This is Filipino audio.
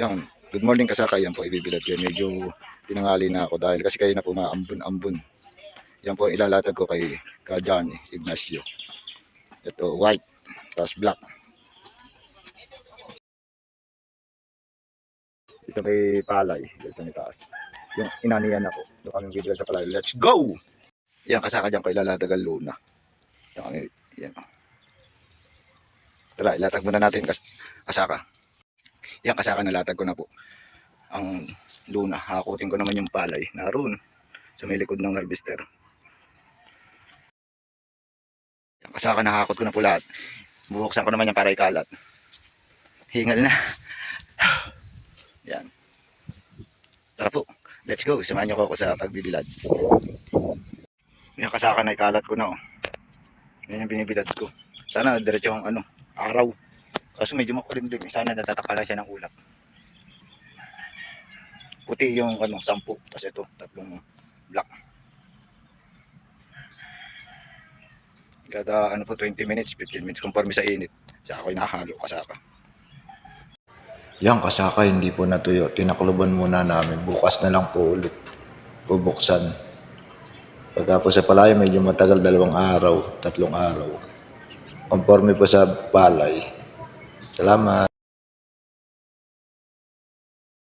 Yan. Good morning kasaka. Yan po ibibilad ko. Medyo tinangali na ako dahil kasi kayo na po maambun-ambun. Yan po ilalatag ko kay ka Johnny Ignacio. Ito white. Tapos black. Isa kay Palay. Yan sa may taas. Yung inaniyan ako. Doon kami bibilad sa Palay. Let's go! Yan kasaka dyan ko ilalatag ang luna. Yan. Yan. Tara, ilatag muna natin kas kasaka. Yan, kasaka nalatag ko na po. Ang luna, hakutin ko naman yung palay. Naroon, sa may likod ng harvester. Yan, kasaka nakakot ko na po lahat. Bubuksan ko naman yan para ikalat. Hingal na. Yan. Tara po, let's go. Samahan niyo ko ako sa pagbibilad. Yan, kasaka na ikalat ko na oh. Yan yung binibilad ko. Sana diretso ang ano, araw. Kaso medyo makulimlim. eh. Sana natataka lang siya ng ulap. Puti yung ano, sampu. Tapos ito, tatlong black. Kada ano po, 20 minutes, 15 minutes, conforme sa init. Saka ako'y nakahalo, kasaka. Yan, kasaka hindi po natuyo. Tinakluban muna namin. Bukas na lang po ulit. Bubuksan. Pagka sa palay, medyo matagal dalawang araw, tatlong araw. Conforme po sa palay. Selamat.